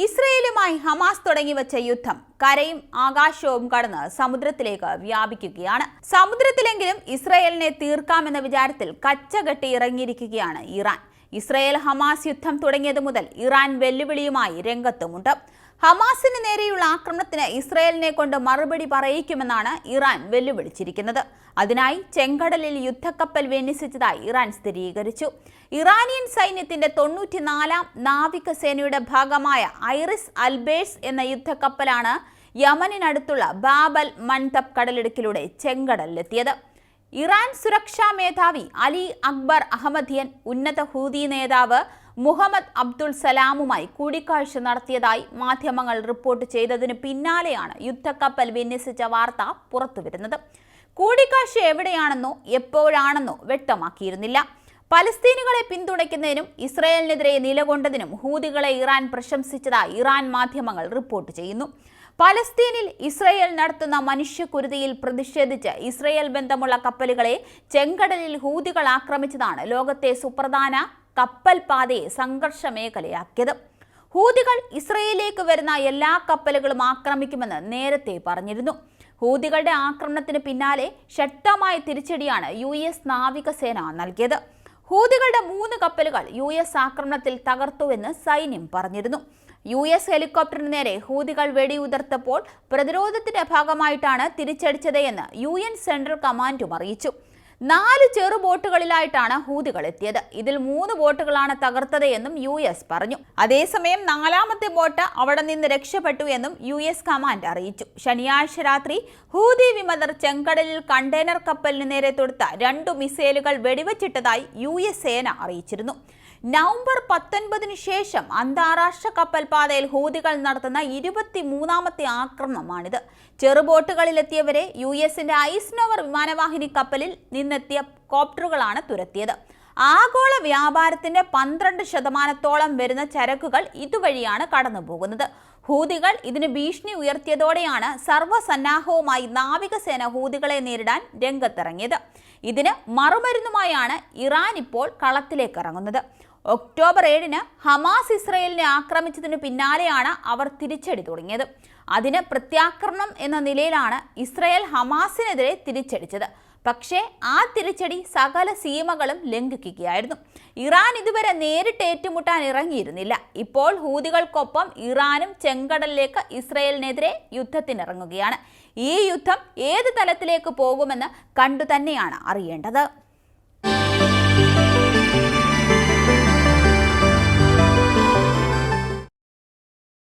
ഇസ്രയേലുമായി Hamas തുടങ്ങിവെച്ച യുദ്ധം കരയും ആകാശവും കടന്ന് സമുദ്രത്തിലേക്ക് വ്യാപിക്കുകയാണ്. സമുദ്രത്തിലെങ്കിലും ഇസ്രയേലിനെ തീർക്കാമെന്ന വിചാരത്തിൽ കച്ചകെട്ടി ഇറങ്ങിയിരിക്കുകയാണ് ഇറാൻ. ഇസ്രയേൽ ഹമാസ് യുദ്ധം തുടങ്ങിയത് മുതൽ ഇറാൻ വെല്ലുവിളിയുമായി രംഗത്തുമുണ്ട്. ഹമാസിന് നേരെയുള്ള ആക്രമണത്തിന് ഇസ്രയേലിനെ കൊണ്ട് മറുപടി പറയിക്കുമെന്നാണ് ഇറാൻ വെല്ലുവിളിച്ചിരിക്കുന്നത്. അതിനായി ചെങ്കടലിൽ യുദ്ധക്കപ്പൽ വിന്യസിച്ചതായി ഇറാൻ സ്ഥിരീകരിച്ചു. ഇറാനിയൻ സൈന്യത്തിന്റെ തൊണ്ണൂറ്റിനാലാം നാവികസേനയുടെ ഭാഗമായ ഐറിസ് അൽബേഴ്സ് എന്ന യുദ്ധക്കപ്പലാണ് യമനിനടുത്തുള്ള ബാബൽ മൺതബ് കടലിടുക്കിലൂടെ ചെങ്കടലിലെത്തിയത്. ഇറാൻ സുരക്ഷാ മേധാവി അലി അക്ബർ അഹമ്മദിയൻ ഉന്നത ഹൂതി നേതാവ് മുഹമ്മദ് അബ്ദുൾ സലാമുമായി കൂടിക്കാഴ്ച നടത്തിയതായി മാധ്യമങ്ങൾ റിപ്പോർട്ട് ചെയ്തതിന് പിന്നാലെയാണ് യുദ്ധക്കപ്പൽ വിന്യസിച്ച വാർത്ത പുറത്തുവരുന്നത്. കൂടിക്കാഴ്ച എവിടെയാണെന്നോ എപ്പോഴാണെന്നോ വ്യക്തമാക്കിയിരുന്നില്ല. പലസ്തീനുകളെ പിന്തുണയ്ക്കുന്നതിനും ഇസ്രയേലിനെതിരെ നിലകൊണ്ടതിനും ഹൂതികളെ ഇറാൻ പ്രശംസിച്ചതായി ഇറാൻ മാധ്യമങ്ങൾ റിപ്പോർട്ട് ചെയ്യുന്നു. പലസ്തീനിൽ ഇസ്രയേൽ നടത്തുന്ന മനുഷ്യക്കുരുതിയിൽ പ്രതിഷേധിച്ച് ഇസ്രയേൽ ബന്ധമുള്ള കപ്പലുകളെ ചെങ്കടലിൽ ഹൂതികൾ ആക്രമിച്ചതാണ് ലോകത്തെ സുപ്രധാന കപ്പൽ പാതയെ സംഘർഷ മേഖലയാക്കിയത് ഹൂതികൾ ഇസ്രയേലിലേക്ക് വരുന്ന എല്ലാ കപ്പലുകളും ആക്രമിക്കുമെന്ന് നേരത്തെ പറഞ്ഞിരുന്നു. ഹൂതികളുടെ ആക്രമണത്തിന് പിന്നാലെ ശക്തമായ തിരിച്ചടിയാണ് യു എസ് നാവികസേന നൽകിയത്. ഹൂതികളുടെ മൂന്ന് കപ്പലുകൾ യു എസ് ആക്രമണത്തിൽ തകർത്തുവെന്ന് സൈന്യം പറഞ്ഞിരുന്നു. യു എസ് ഹെലികോപ്റ്ററിന് നേരെ ഹൂതികൾ വെടിയുതിർത്തപ്പോൾ പ്രതിരോധത്തിന്റെ ഭാഗമായിട്ടാണ് തിരിച്ചടിച്ചത് എന്ന് യു എൻ സെൻട്രൽ കമാൻഡും അറിയിച്ചു. നാല് ചെറു ബോട്ടുകളിലായിട്ടാണ് ഹൂതികൾ എത്തിയത്. ഇതിൽ മൂന്ന് ബോട്ടുകളാണ് തകർത്തത് എന്നും യു എസ് പറഞ്ഞു. അതേസമയം നാലാമത്തെ ബോട്ട് അവിടെ നിന്ന് രക്ഷപ്പെട്ടു എന്നും യു എസ് കമാൻഡ് അറിയിച്ചു. ശനിയാഴ്ച രാത്രി ഹൂതി വിമതർ ചെങ്കടലിൽ കണ്ടെയ്നർ കപ്പലിന് നേരെ തൊടുത്ത രണ്ടു മിസൈലുകൾ വെടിവച്ചിട്ടതായി യു എസ് സേന അറിയിച്ചിരുന്നു. നവംബർ പത്തൊൻപതിനു ശേഷം അന്താരാഷ്ട്ര കപ്പൽപാതയിൽ ഹൂതികൾ നടത്തുന്ന ഇരുപത്തി മൂന്നാമത്തെ ആക്രമണമാണിത്. ചെറുബോട്ടുകളിലെത്തിയവരെ യു എസിന്റെ ഐസ്നോവർ വിമാനവാഹിനി കപ്പലിൽ നിന്നെത്തിയ കോപ്റ്ററുകളാണ് തുരത്തിയത്. ആഗോള വ്യാപാരത്തിന്റെ പന്ത്രണ്ട് ശതമാനത്തോളം വരുന്ന ചരക്കുകൾ ഇതുവഴിയാണ് കടന്നുപോകുന്നത്. ഹൂതികൾ ഇതിന് ഭീഷണി ഉയർത്തിയതോടെയാണ് സർവസന്നാഹവുമായി നാവികസേന ഹൂതികളെ നേരിടാൻ രംഗത്തിറങ്ങിയത്. ഇതിന് മറുമരുന്നുമായാണ് ഇറാൻ ഇപ്പോൾ കളത്തിലേക്ക് ഇറങ്ങുന്നത് ഒക്ടോബർ ഏഴിന് ഹമാസ് ഇസ്രയേലിനെ ആക്രമിച്ചതിനു പിന്നാലെയാണ് അവർ തിരിച്ചടി തുടങ്ങിയത്. അതിന് പ്രത്യാക്രമണം എന്ന നിലയിലാണ് ഇസ്രയേൽ ഹമാസിനെതിരെ തിരിച്ചടിച്ചത്. പക്ഷേ ആ തിരിച്ചടി സകല സീമകളും ലംഘിക്കുകയായിരുന്നു. ഇറാൻ ഇതുവരെ നേരിട്ട് ഏറ്റുമുട്ടാൻ ഇറങ്ങിയിരുന്നില്ല. ഇപ്പോൾ ഹൂതികൾക്കൊപ്പം ഇറാനും ചെങ്കടലിലേക്ക് ഇസ്രയേലിനെതിരെ യുദ്ധത്തിനിറങ്ങുകയാണ്. ഈ യുദ്ധം ഏത് തലത്തിലേക്ക് പോകുമെന്ന് കണ്ടു തന്നെയാണ് അറിയേണ്ടത്.